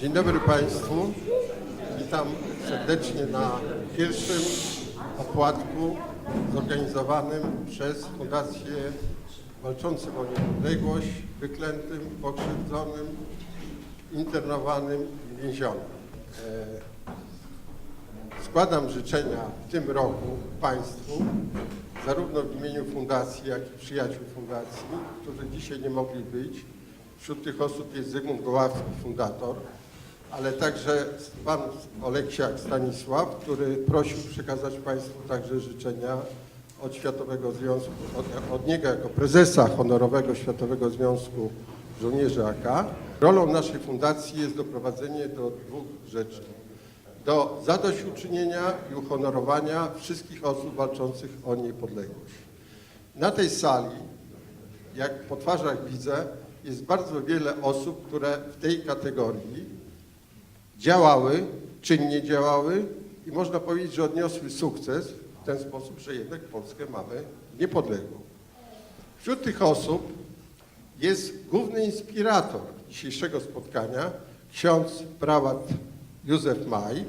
Dzień dobry Państwu. Witam serdecznie na pierwszym opłatku zorganizowanym przez Fundację Walczących o Niepodległość, wyklętym, pokrzywdzonym, internowanym i więzionym. E, Składam życzenia w tym roku Państwu, zarówno w imieniu Fundacji, jak i przyjaciół Fundacji, którzy dzisiaj nie mogli być. Wśród tych osób jest Zygmunt Goławski, fundator, ale także pan Oleksiak Stanisław, który prosił przekazać Państwu także życzenia od Światowego Związku, od, od niego jako prezesa honorowego Światowego Związku Żołnierzy AK. Rolą naszej fundacji jest doprowadzenie do dwóch rzeczy do zadośćuczynienia i uhonorowania wszystkich osób walczących o niepodległość. Na tej sali, jak po twarzach widzę, jest bardzo wiele osób, które w tej kategorii działały, czynnie działały i można powiedzieć, że odniosły sukces w ten sposób, że jednak Polskę mamy niepodległą. Wśród tych osób jest główny inspirator dzisiejszego spotkania, ksiądz prałat Józef Maj.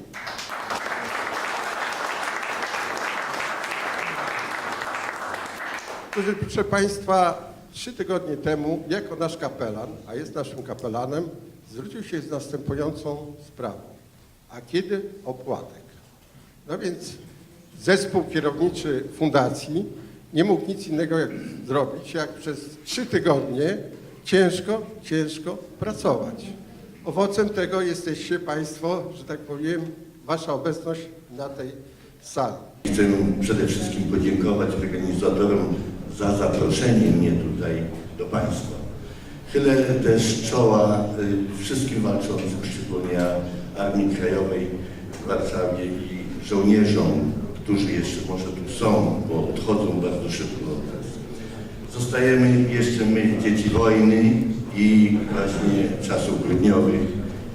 który, proszę Państwa, trzy tygodnie temu jako nasz kapelan, a jest naszym kapelanem, zwrócił się z następującą sprawą. A kiedy opłatek? No więc zespół kierowniczy fundacji nie mógł nic innego jak zrobić, jak przez trzy tygodnie ciężko, ciężko pracować. Owocem tego jesteście Państwo, że tak powiem, Wasza obecność na tej sali. Chcę przede wszystkim podziękować organizatorom za zaproszenie mnie tutaj do Państwa. Chylę też czoła y, wszystkim walczącym, szczególnie Armii Krajowej w Warszawie i żołnierzom, którzy jeszcze może tu są, bo odchodzą bardzo szybko od nas. Zostajemy jeszcze my, dzieci wojny i właśnie czasów grudniowych.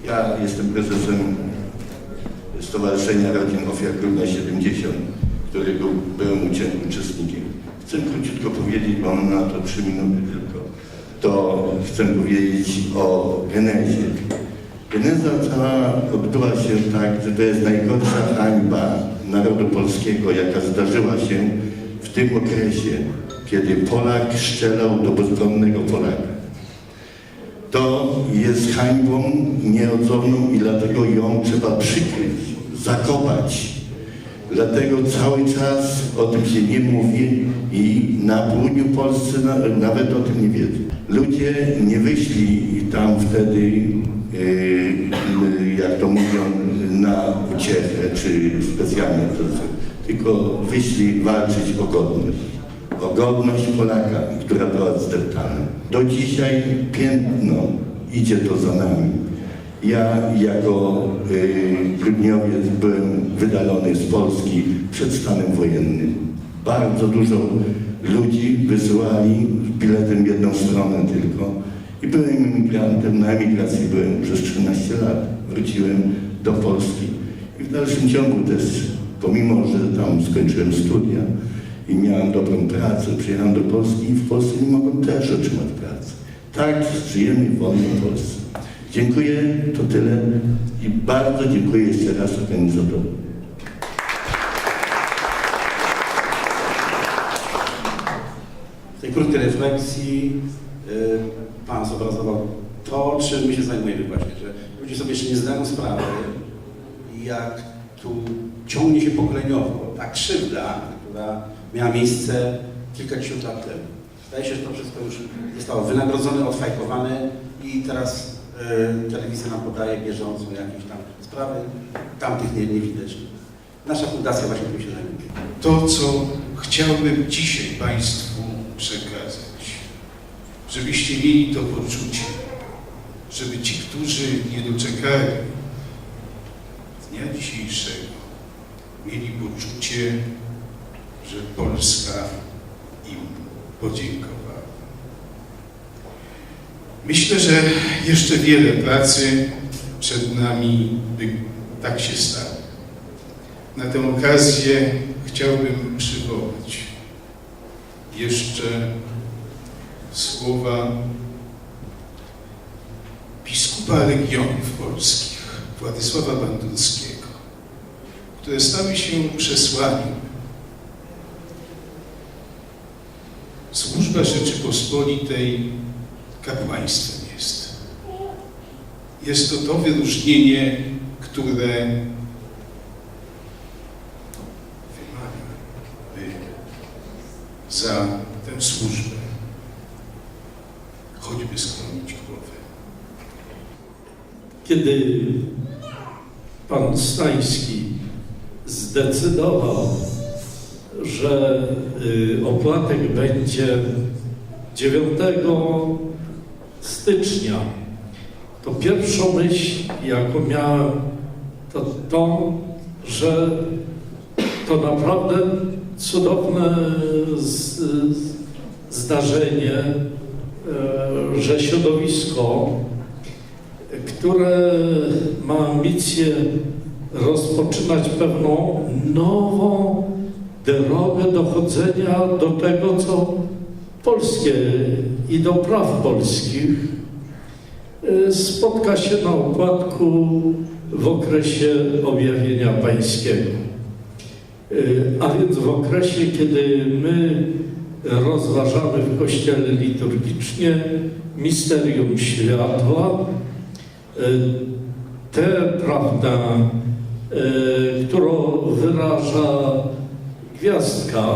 Ja jestem prezesem Stowarzyszenia Rodzin Ofiar Grudnia 70, którego byłem uczestnikiem. Chcę króciutko powiedzieć, bo mam na to trzy minuty tylko. To chcę powiedzieć o genezie. Geneza cała odbyła się tak, że to jest najgorsza hańba narodu polskiego, jaka zdarzyła się w tym okresie, kiedy Polak strzelał do bezbronnego Polaka. To jest hańbą nieodzowną i dlatego ją trzeba przykryć, zakopać. Dlatego cały czas o tym się nie mówi i na południu Polscy na, nawet o tym nie wiedzą. Ludzie nie wyszli tam wtedy, yy, jak to mówią, na uciechę czy specjalnie, tylko wyszli walczyć o godność o godność Polaka, która była zdeptana. Do dzisiaj piętno idzie to za nami. Ja jako y, grudniowiec byłem wydalony z Polski przed stanem wojennym. Bardzo dużo ludzi wysyłali biletem w jedną stronę tylko. I byłem imigrantem, na emigracji byłem przez 13 lat. Wróciłem do Polski. I w dalszym ciągu też, pomimo, że tam skończyłem studia, i miałem dobrą pracę, przyjechałem do Polski i w Polsce nie mogłem też otrzymać pracy. Tak, żyjemy w wolnej Polsce. Dziękuję, to tyle i bardzo dziękuję jeszcze raz organizatorom. W tej krótkiej refleksji y, Pan zobrazował to, czym my się zajmujemy właśnie, że ludzie sobie jeszcze nie zdają sprawy, jak tu ciągnie się pokoleniowo ta krzywda, która miała miejsce kilkadziesiąt lat temu. Zdaje się, że to wszystko już zostało wynagrodzone, odfajkowane i teraz telewizja nam podaje bieżąco jakieś tam sprawy, tamtych nie, nie widać. Nasza fundacja właśnie tym się zajmuje. to, co chciałbym dzisiaj Państwu przekazać, żebyście mieli to poczucie, żeby ci, którzy nie doczekali dnia dzisiejszego, mieli poczucie, że Polska im podziękowała. Myślę, że jeszcze wiele pracy przed nami, by tak się stało. Na tę okazję chciałbym przywołać jeszcze słowa biskupa regionów polskich, Władysława Bandurskiego, które stały się przesłaniem. Służba Rzeczypospolitej kapłaństwem jest. Jest to to wyróżnienie, które za tę służbę choćby skłonić głowę. Kiedy pan Stański zdecydował, że y, opłatek będzie 9 stycznia, to pierwszą myśl, jaką miałem, to to, że to naprawdę cudowne z, zdarzenie, e, że środowisko które ma ambicję rozpoczynać pewną nową drogę dochodzenia do tego, co polskie i do praw polskich, y, spotka się na opłatku w okresie objawienia pańskiego. Y, A więc w okresie, kiedy my rozważamy w Kościele liturgicznie misterium światła, tę prawdę, y, którą wyraża gwiazdka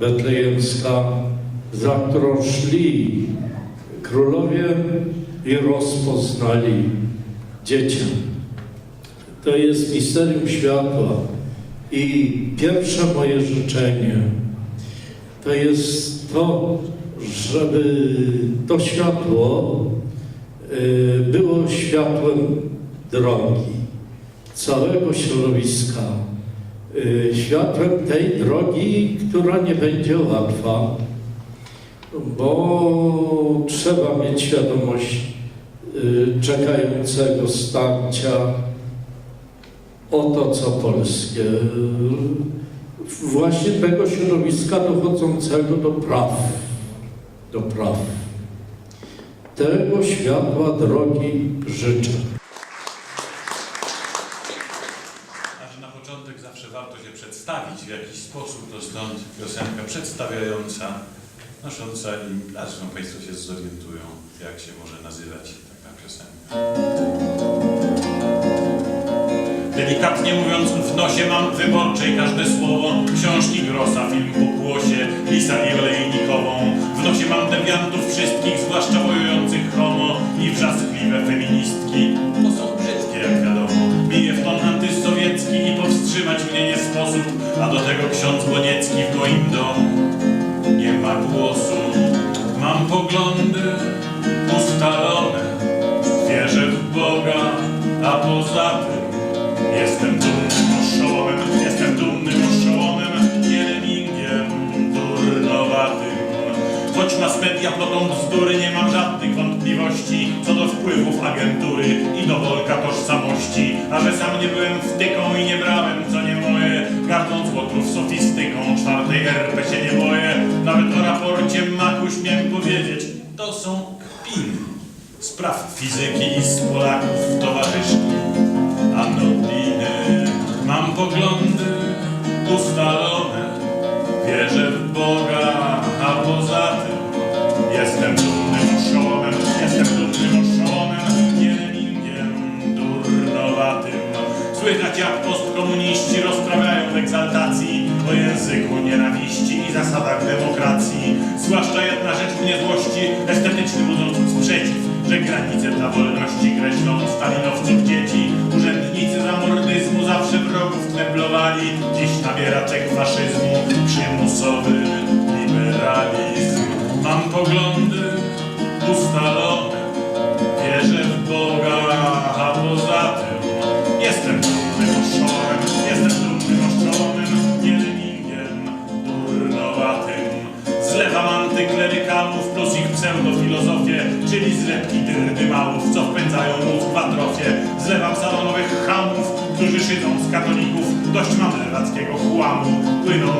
betlejemska, za którą szli królowie i rozpoznali dziecię. To jest misterium światła. I pierwsze moje życzenie to jest to, żeby to światło y, było światłem drogi całego środowiska. Y, Światłem tej drogi, która nie będzie łatwa, bo trzeba mieć świadomość y, czekającego starcia o to, co polskie. Właśnie tego środowiska dochodzącego do praw, do praw. Tego światła drogi życzę. Że na początek zawsze warto się przedstawić w jakiś sposób, to stąd piosenka przedstawiająca, nosząca i a zresztą Państwo się zorientują, jak się może nazywać taka piosenka. Delikatnie mówiąc, w nosie mam wyborczej każde słowo Książki Grossa, film po głosie, Lisa i Olejnikową W nosie mam dewiantów Mass media plotą bzdury, nie mam żadnych wątpliwości co do wpływów agentury i do wolka tożsamości. A że sam nie byłem wtyką i nie brałem, co nie moje, gardąc łotrów sofistyką, czwartej RP się nie boję. Nawet o raporcie Maku śmiem powiedzieć, to są kpiny. Spraw fizyki i z Polaków towarzyszki anodiny. Mam poglądy ustalone, zasadach demokracji. Zwłaszcza jedna mam lewackiego chłamu, płynącego z